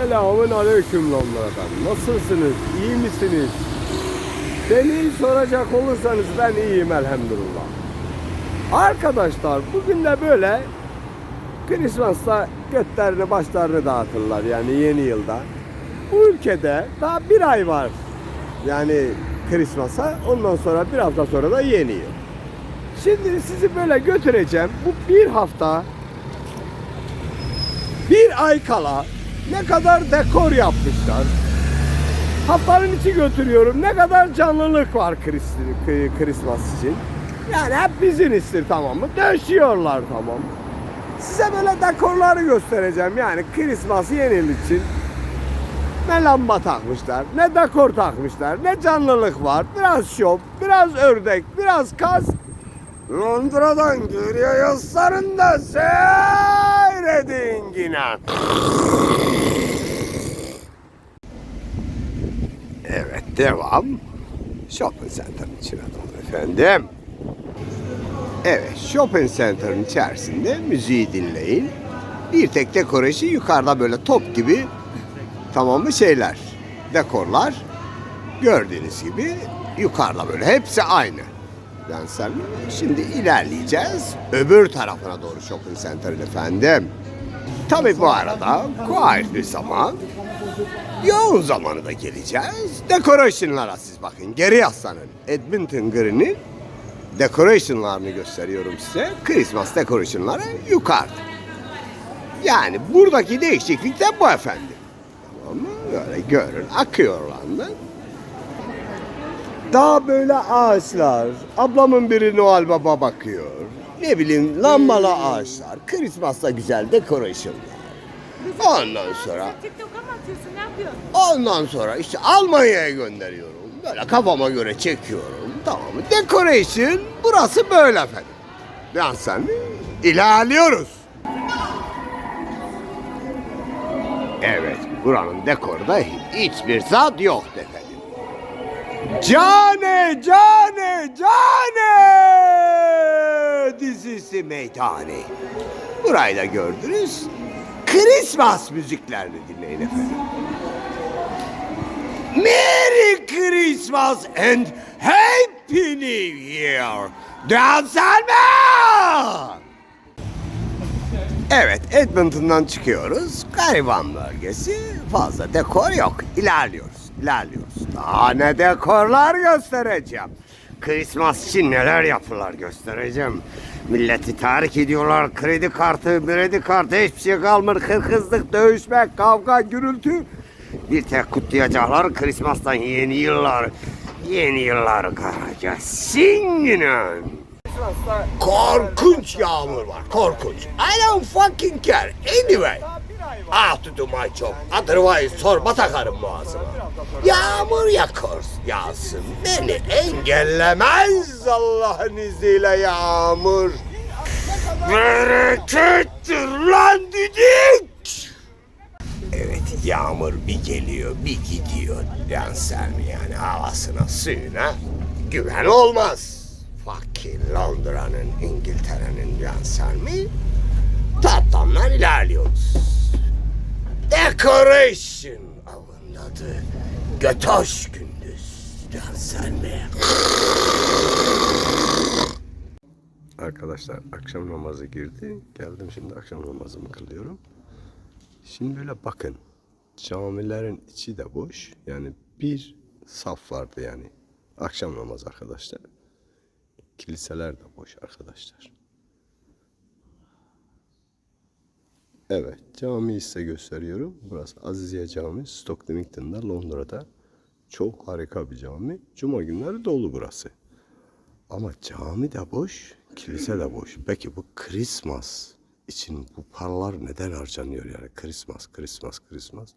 Selamun aleyküm Londra'dan. Nasılsınız? İyi misiniz? Beni soracak olursanız ben iyiyim elhamdülillah. Arkadaşlar bugün de böyle Christmas'ta götlerini başlarını dağıtırlar yani yeni yılda. Bu ülkede daha bir ay var. Yani Christmas'a ondan sonra bir hafta sonra da yeni yıl. Şimdi sizi böyle götüreceğim. Bu bir hafta bir ay kala ne kadar dekor yapmışlar. Haftanın içi götürüyorum. Ne kadar canlılık var Christmas için. Yani hep bizinizdir tamam mı? Döşüyorlar tamam mı? Size böyle dekorları göstereceğim. Yani Christmas yeni yıl için ne lamba takmışlar, ne dekor takmışlar, ne canlılık var. Biraz şov, biraz ördek, biraz kaz. Londra'dan geriye yazlarında seyredin yine. Evet devam. Shopping Center'ın içine doğru efendim. Evet Shopping Center'ın içerisinde müziği dinleyin. Bir tek dekoresi yukarıda böyle top gibi tamam mı şeyler. Dekorlar. Gördüğünüz gibi yukarıda böyle hepsi aynı. Yani sen şimdi ilerleyeceğiz. Öbür tarafına doğru shopping center'ın efendim. Tabii bu arada quiet bir zaman. Yoğun zamanı da geleceğiz. Decoration'lara siz bakın. Geri yaslanın. Edmonton Green'in decoration'larını gösteriyorum size. Christmas decoration'ları yukarıda. Yani buradaki değişiklik de bu efendim. Tamam mı? Böyle görün. Akıyor lan. Daha böyle ağaçlar. Ablamın biri Noel Baba bakıyor. Ne bileyim lambalı ağaçlar. Christmas'ta güzel decoration'lar. Ondan sonra TikTok'a mı atıyorsun? Ne yapıyorsun? Ondan sonra işte Almanya'ya gönderiyorum. Böyle kafama göre çekiyorum. Tamam mı? Decoration burası böyle efendim. Yani sen ilerliyoruz. Evet, buranın dekorda hiçbir zat yok efendim. Cane, cane, cane! Dizisi meytane. Burayı da gördünüz. Christmas müziklerini dinleyin efendim. Merry Christmas and Happy New Year. Dan Selman! Evet, Edmonton'dan çıkıyoruz. Gariban bölgesi. Fazla dekor yok. İlerliyoruz, ilerliyoruz. Daha ne dekorlar göstereceğim. Christmas için neler yapılar göstereceğim. Milleti tahrik ediyorlar. Kredi kartı, kredi kartı hiçbir şey kalmır. Hırkızlık, dövüşmek, kavga, gürültü. Bir tek kutlayacaklar Christmas'tan yeni yıllar. Yeni yıllar göreceğiz. yine. Korkunç yağmur var, korkunç. I don't fucking care. Anyway. To do my job. Otherwise sorba takarım boğazıma. Yağmur yakar, yağsın. Beni engellemez Allah'ın izniyle yağmur. Berekettir lan dedik. Evet yağmur bir geliyor bir gidiyor. Yansel yani havasına suyuna güven olmaz. Fucking Londra'nın İngiltere'nin yansel mi? Tatlamdan ilerliyoruz. Decoration avın adı Götoş Gündüz yansel mi? Arkadaşlar akşam namazı girdi. Geldim şimdi akşam namazımı kılıyorum. Şimdi böyle bakın. Camilerin içi de boş. Yani bir saf vardı yani. Akşam namazı arkadaşlar. Kiliseler de boş arkadaşlar. Evet, camiyi size gösteriyorum. Burası Aziziye Camii, Stockton'da, Londra'da. Çok harika bir cami. Cuma günleri dolu burası. Ama cami de boş, kilise de boş. Peki bu Christmas için bu paralar neden harcanıyor yani? Christmas, Christmas, Christmas.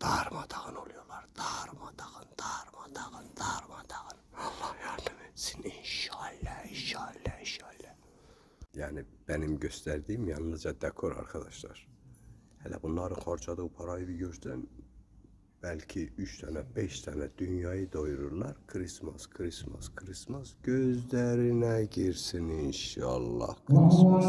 Darmadağın oluyorlar. Darmadağın, darmadağın, darmadağın. Allah yardım etsin inşallah, inşallah, inşallah. Yani benim gösterdiğim yalnızca dekor arkadaşlar. Hele bunların harcadığı parayı bir görsen belki üç tane beş tane dünyayı doyururlar. Christmas, Christmas, Christmas gözlerine girsin inşallah. Christmas.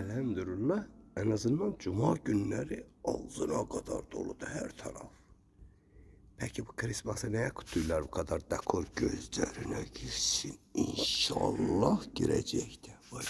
Elhamdülillah en azından cuma günleri ağzına kadar doludu her taraf. Peki bu Christmas'ı neye kutluyorlar bu kadar dekor gözlerine girsin. İnşallah girecekti. Vay.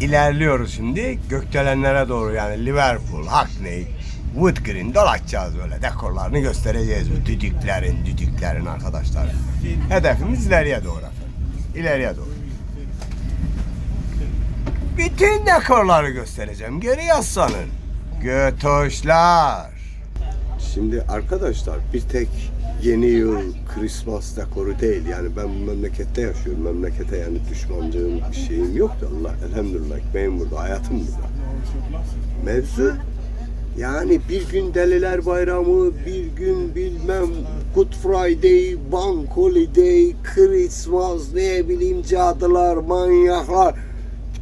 İlerliyoruz şimdi gökdelenlere doğru yani Liverpool, Hackney, Wood Green dolaşacağız böyle dekorlarını göstereceğiz bu düdüklerin düdüklerin arkadaşlar. Hedefimiz ileriye doğru efendim. İleriye doğru. Bütün dekorları göstereceğim. Geri yaslanın. Götoşlar. Şimdi arkadaşlar bir tek yeni yıl Christmas dekoru değil. Yani ben bu memlekette yaşıyorum. Memlekete yani düşmancığım bir şeyim yok da Allah elhamdülillah benim burada hayatım burada. Mevzu yani bir gün Deliler Bayramı, bir gün bilmem Good Friday, Bank Holiday, Christmas, ne bileyim cadılar, manyaklar.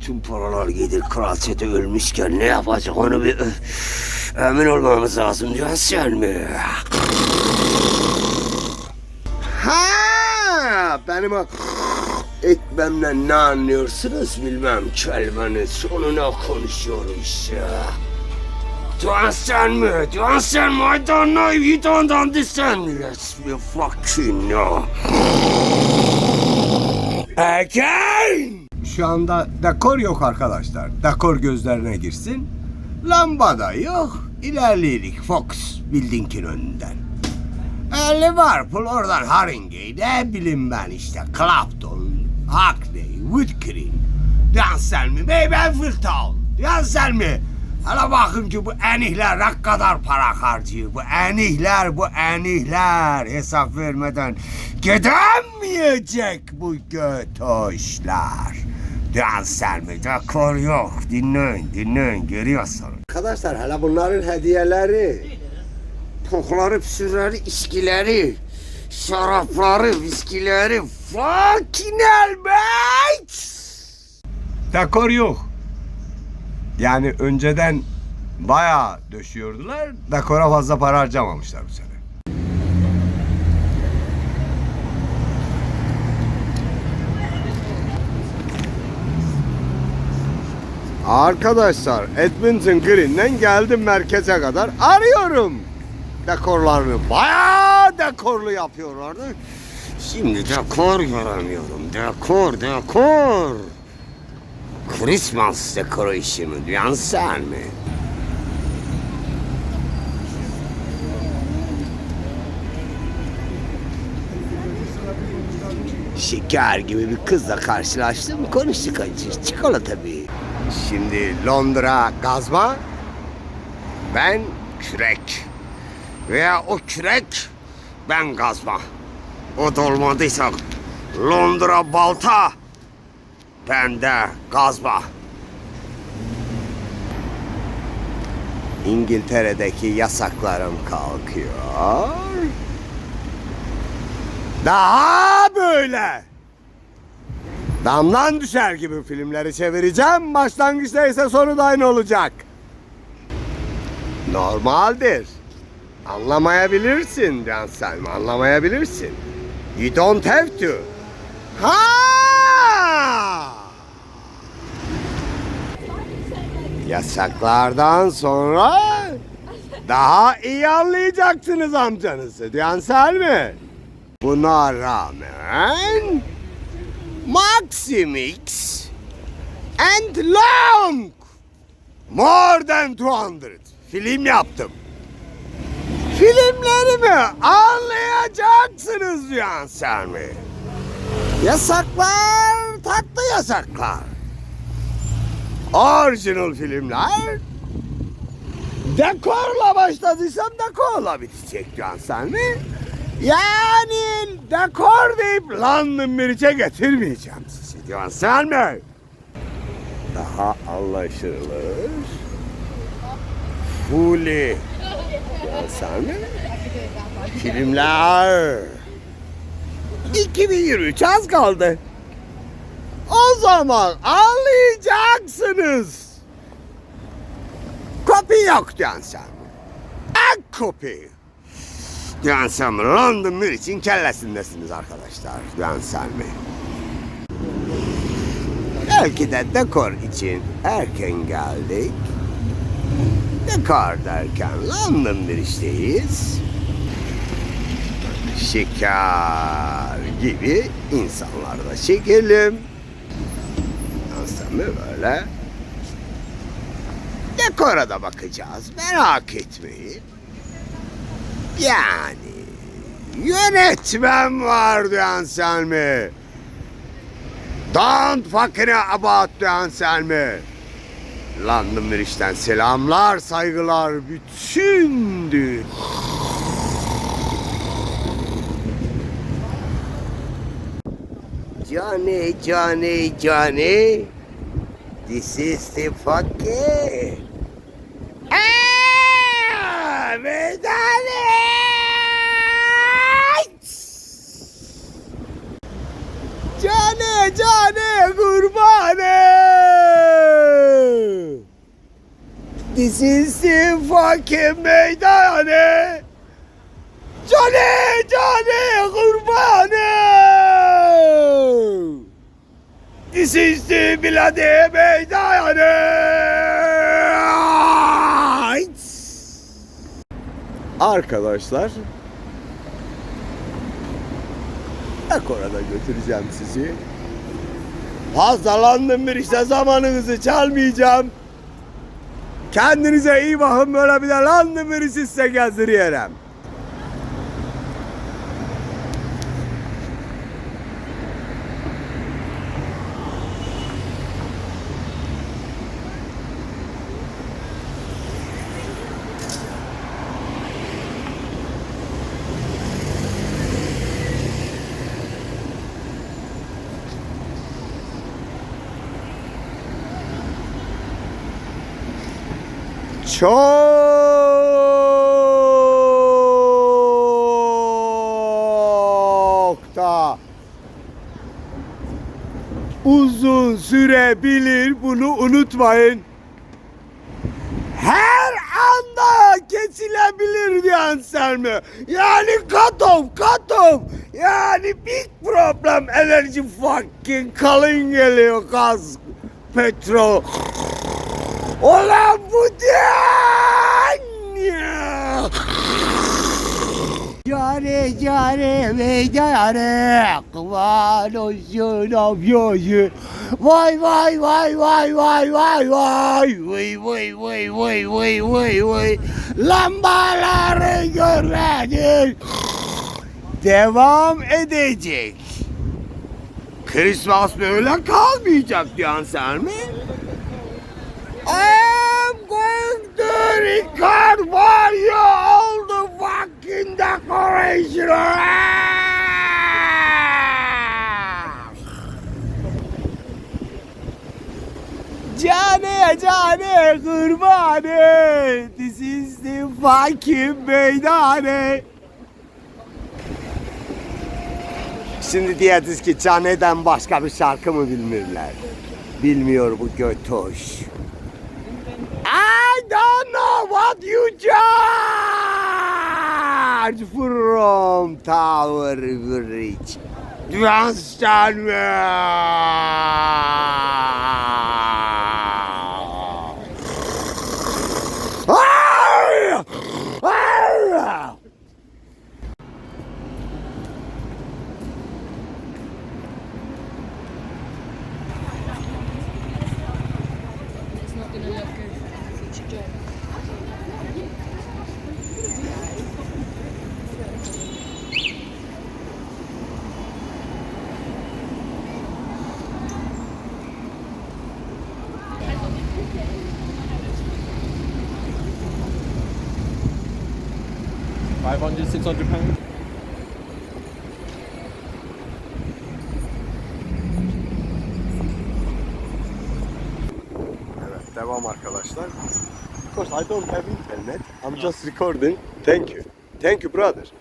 Bütün paralar gelir kraliçede ölmüşken ne yapacak onu bir emin olmamız lazım diyorsun mi? Ha, benim o etmemle ne anlıyorsunuz bilmem kelimenin sonuna konuşuyorum işte. Duan sen mi? Duan sen mi? I don't know if you don't understand. Be fucking know. Again! Şu anda dekor yok arkadaşlar. Dekor gözlerine girsin. Lamba da yok. İlerleyelim Fox Building'in önünden. E, Liverpool oradan Haringey'de ne bileyim ben işte Clapton, Hackney, Wood Green, Danselmi, Beybenfield Town, Danselmi. Hala bakın ki bu enihler ne kadar para harcıyor. Bu enihler, bu enihler hesap vermeden gidemeyecek bu götoşlar. Danselmi dekor yok. Dinleyin, dinleyin görüyorsunuz. Arkadaşlar hala bunların hediyeleri. Tokları, püsürleri, içkileri, şarapları, viskileri, fucking hell mate! Dekor yok. Yani önceden bayağı döşüyordular. Dekora fazla para harcamamışlar bu sene. Arkadaşlar Edmonton Green'den geldim merkeze kadar arıyorum dekorlarını. Bayağı dekorlu yapıyorlardı. Şimdi dekor göremiyorum. Dekor, dekor. Christmas decoration'ı duyan sen mi? Şeker gibi bir kızla karşılaştım. Konuştuk acı. Çikolata bir. Şimdi Londra gazma. Ben kürek. Veya o kürek ben gazma. O da olmadıysa Londra balta. Ben de gazma. İngiltere'deki yasaklarım kalkıyor. Daha böyle. Damdan düşer gibi filmleri çevireceğim. Başlangıçta ise sonu da aynı olacak. Normaldir. Anlamayabilirsin Can Selma, anlamayabilirsin. You don't have to. Ha! Yasaklardan sonra daha iyi anlayacaksınız amcanızı. Can Selmi. Buna rağmen Maximix and Long More than 200 film yaptım. Filmlerimi anlayacaksınız Can Selmi. Yasaklar, tatlı yasaklar. Orijinal filmler. Dekorla başladıysam dekorla bitecek Can Selmi. Yani dekor deyip London Bridge'e getirmeyeceğim sizi Can Selmi. Daha anlaşılır. Fully. Can Selmi. Filmler. 2023 az kaldı. O zaman anlayacaksınız. Copy yok diyorsun. En copy. Diyorsun London için kellesindesiniz arkadaşlar. Diyorsun mi? Belki de dekor için erken geldik. Dekor derken London bir işteyiz. Şeker gibi insanlar da çekelim. Mı böyle? Dekora da bakacağız merak etmeyin. Yani yönetmen var diyorsun mi? Don't fucking about diyorsun mi? London Bridge'den selamlar, saygılar bütün dünya. Johnny, Johnny, Johnny. This is the fucking. Ah, Medali! Cane cane kurbanı! This is the! Cane cane kurbanı! This is the bloody meydane! Arkadaşlar Ekora'da götüreceğim sizi. Hastalandım bir işte zamanınızı çalmayacağım. Kendinize iyi bakın böyle bir de London birisi size gezdiriyorum. Çok da uzun sürebilir bunu unutmayın. Her anda kesilebilir diyen Selmi. Yani cut off, cut off. Yani big problem. Enerji fucking kalın geliyor gaz, petrol. Ulan bu ya. Cari cari ve cari Kıvanozun avyozu Vay vay vay vay vay vay vay. Vay vay vay vay vay vay vay. Lambaları görmedik Devam edecek. Christmas böyle kalmayacak diyorsun sen mi? I'm going to record for you all the fucking decoration. Cane cane kurbanı This is the fucking meydane Şimdi diyeceğiz ki Cane'den başka bir şarkı mı bilmirler? Bilmiyor bu götoş. I don't know what you charge from Tower Bridge. Duyanstan mı? Ay! 500, 600 pounds. Evet, devam arkadaşlar. Of course I don't have internet. I'm just recording. Thank you. Thank you brother.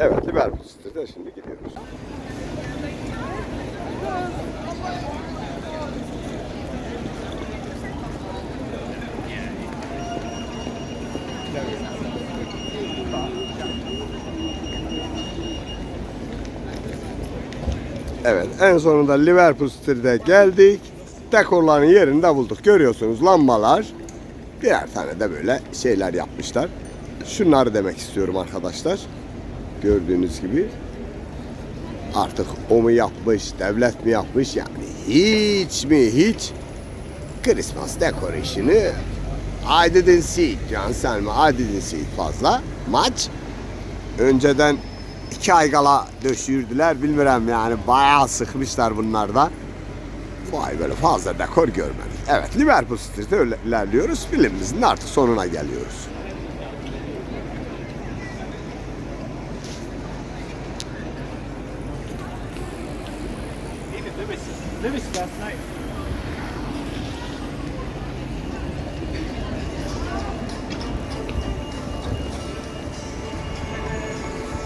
Evet, Liverpool'da şimdi gidiyoruz. Yeah. Evet en sonunda Liverpool Street'e geldik. Dekorların yerini de bulduk. Görüyorsunuz lambalar. Birer tane de böyle şeyler yapmışlar. Şunları demek istiyorum arkadaşlar. Gördüğünüz gibi. Artık o mu yapmış, devlet mi yapmış yani hiç mi hiç Christmas decoration'ı I didn't see it Can Selma I didn't see it fazla maç önceden iki ay kala döşürdüler bilmiyorum yani bayağı sıkmışlar bunlar da bu ay böyle fazla dekor görmedik. Evet Liverpool Street'e ilerliyoruz filmimizin artık sonuna geliyoruz.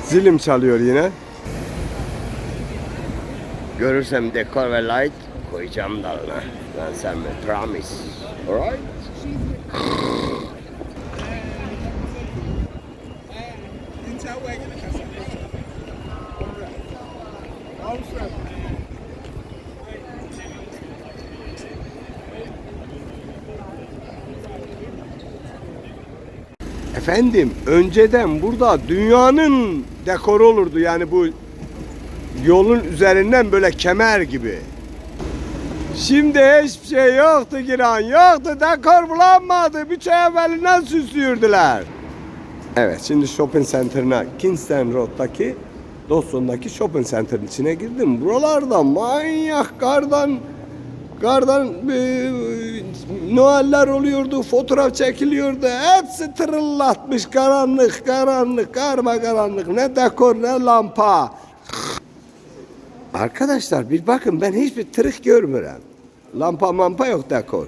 Zilim çalıyor yine. Görürsem dekor ve light koyacağım dalına. Ben sen mi? Promise. Alright? Efendim önceden burada dünyanın dekoru olurdu yani bu yolun üzerinden böyle kemer gibi. Şimdi hiçbir şey yoktu Giran yoktu dekor bulanmadı bir şey evvelinden süslüyordular. Evet şimdi shopping center'ına Kingston Road'daki Dawson'daki shopping center'ın içine girdim. Buralarda manyak kardan Kardan e, Noeller oluyordu, fotoğraf çekiliyordu. Hepsi tırıllatmış karanlık, karanlık, karma karanlık. Ne dekor, ne lampa. Arkadaşlar bir bakın ben hiçbir tırık görmüyorum. Lampa mampa yok dekor.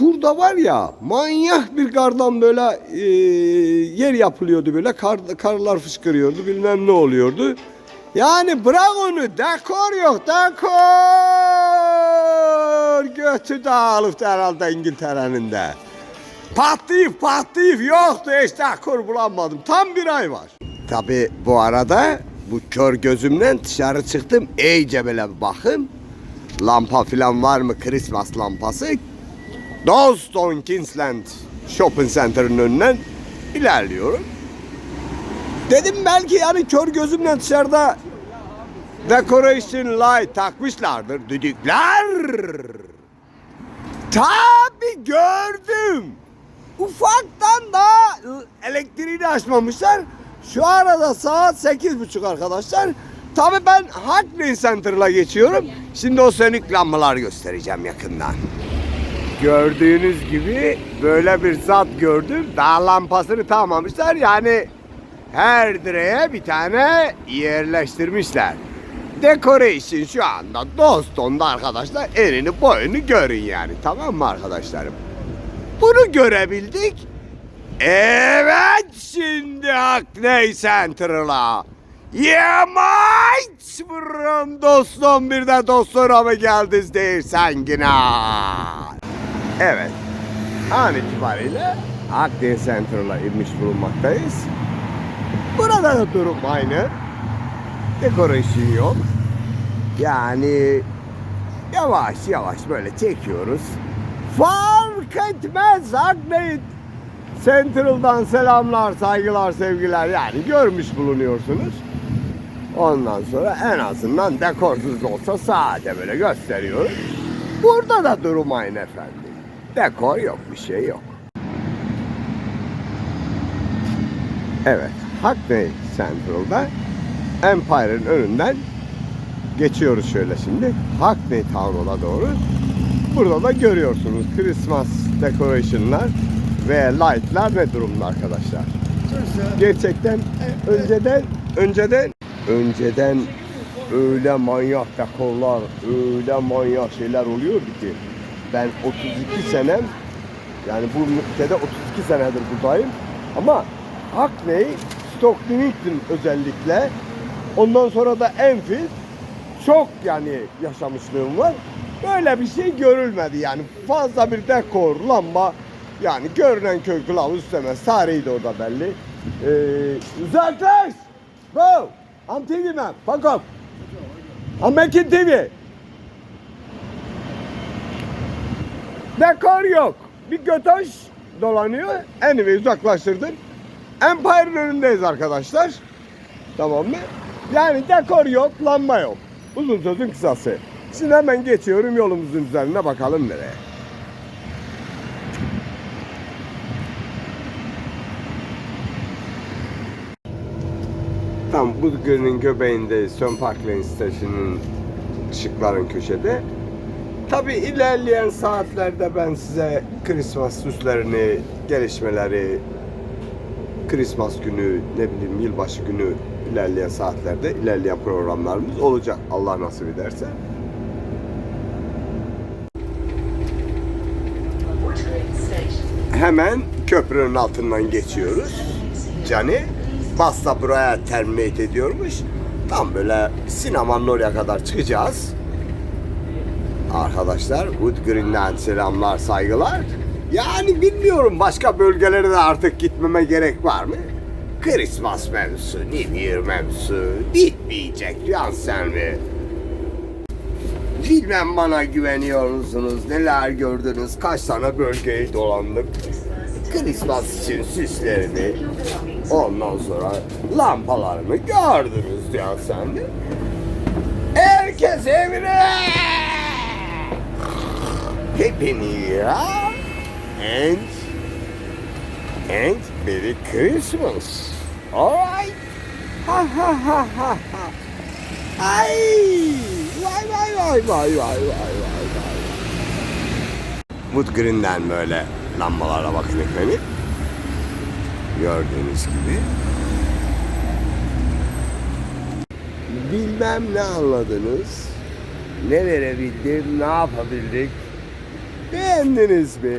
Burada var ya manyak bir kardan böyle e, yer yapılıyordu böyle kar, karlar fışkırıyordu bilmem ne oluyordu. Yani bırak onu dekor yok dekor götü dağılıp herhalde İngiltere'nin de. Patlayıp patlayıp yoktu hiç dekor bulamadım tam bir ay var. Tabi bu arada bu kör gözümden dışarı çıktım iyice böyle bakın. Lampa falan var mı Christmas lampası Dalston Kingsland Shopping Center'ın önünden ilerliyorum. Dedim belki yani kör gözümle dışarıda decoration light takmışlardır düdükler. Tabi gördüm. Ufaktan da elektriğini açmamışlar. Şu arada saat sekiz buçuk arkadaşlar. Tabi ben Hackney Center'la geçiyorum. Şimdi o sönük lambalar göstereceğim yakından. Gördüğünüz gibi böyle bir zat gördüm. Daha lampasını tamamlamışlar. Yani her direğe bir tane yerleştirmişler. Decoration şu anda Doston'da arkadaşlar elini boyunu görün yani. Tamam mı arkadaşlarım? Bunu görebildik. Evet şimdi Hackney Center'la. Yeah mate! Vururum dostum bir de dostlara mı geldiniz değilsen yine. Evet. An itibariyle Akdeniz Center'la inmiş bulunmaktayız. Burada da durum aynı. Dekorasyon yok. Yani yavaş yavaş böyle çekiyoruz. Fark etmez Akdeniz Central'dan selamlar, saygılar, sevgiler yani görmüş bulunuyorsunuz. Ondan sonra en azından dekorsuz olsa sade böyle gösteriyoruz. Burada da durum aynı efendim. Dekor yok, bir şey yok. Evet, Hackney Central'da Empire'ın önünden geçiyoruz şöyle şimdi. Hackney Town'a doğru. Burada da görüyorsunuz Christmas decoration'lar ve light'lar ne durumda arkadaşlar. Gerçekten önceden önceden önceden öyle manyak dekorlar, öyle manyak şeyler oluyordu ki ben 32 senem yani bu ülkede 32 senedir buradayım ama Hackney, Newington özellikle ondan sonra da Enfield çok yani yaşamışlığım var. Böyle bir şey görülmedi yani fazla bir dekor, lamba Yani görünen köy kılavuz istemez. Tarihi de orada belli. Ee, uzaklaş! Bro! I'm TV man. Fuck off. I'm making TV. Dekor yok. Bir götoş dolanıyor. Anyway uzaklaştırdım. Empire'ın önündeyiz arkadaşlar. Tamam mı? Yani dekor yok, lamba yok. Uzun sözün kısası. Şimdi hemen geçiyorum yolumuzun üzerine bakalım nereye. Tam bu gölün göbeğinde Sön Park Lane Station'ın ışıkların köşede. Tabi ilerleyen saatlerde ben size Christmas süslerini, gelişmeleri, Christmas günü, ne bileyim yılbaşı günü ilerleyen saatlerde ilerleyen programlarımız olacak Allah nasip ederse. Hemen köprünün altından geçiyoruz. Cani Basta buraya terminate ediyormuş. Tam böyle sinemanın oraya kadar çıkacağız. Arkadaşlar Wood Green'den selamlar, saygılar. Yani bilmiyorum başka bölgelere de artık gitmeme gerek var mı? Christmas mevzusu, New Year mevzusu bitmeyecek Yansen mi? Bilmem bana güveniyor musunuz? Neler gördünüz? Kaç tane bölgeyi dolandık? Christmas için süslerini, ondan sonra lampalarını gördünüz ya sen de. Herkes evine! Happy New and and Merry Christmas. Alright. Ha ha ha ha ha. Ay! Vay vay vay vay vay vay vay vay. Böyle lambalara bakın efendim. Gördüğünüz gibi. Bilmem ne anladınız. Ne verebildim, ne yapabildik. Beğendiniz mi?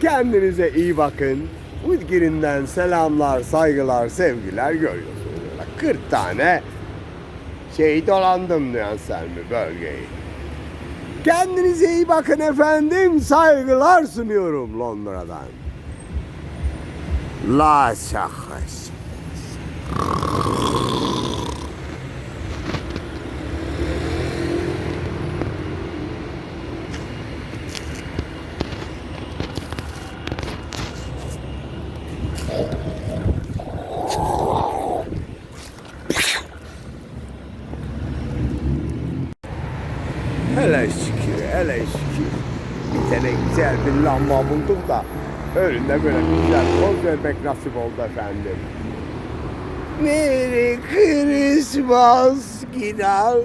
Kendinize iyi bakın. Udgir'inden selamlar, saygılar, sevgiler görüyorsunuz. Böyle 40 tane şey dolandım diyen sen mi bölgeyi? Kendinize iyi bakın efendim. Saygılar sunuyorum Londra'dan. La şahas. Hele şükür, şükür. Bir tane güzel bir lamba bulduk da önünde böyle güzel poz vermek nasip oldu efendim. Merry Christmas Ginan.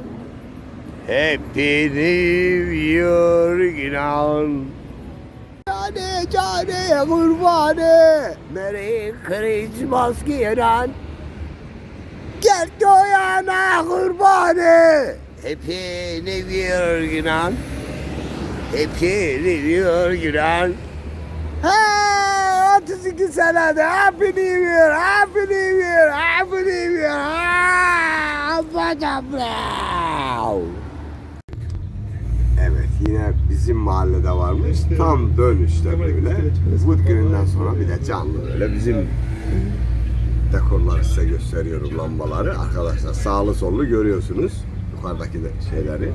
Happy New Year Ginan. Cane cane kurbanı. Merry Christmas Ginan. Gel doyana kurbanı. Happy New Year Yunan. New Year Yunan. Ha, 32 senede Happy New Year, Happy New Year, Happy New Year. Ha, brow. Evet yine bizim mahallede varmış. Tam dönüşte böyle. Woodgreen'den sonra bir de canlı böyle bizim dekorları size gösteriyorum lambaları. Arkadaşlar sağlı sollu görüyorsunuz yukarıdaki de şeyleri.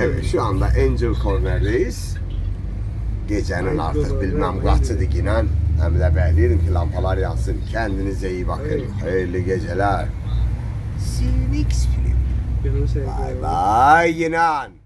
Evet şu anda Angel Corner'deyiz. Gecenin artık bilmem kaçı dikinen hem de ben dedim ki lampalar yansın. Kendinize iyi bakın. Hayırlı geceler. See you next film. Bye bye Yinan.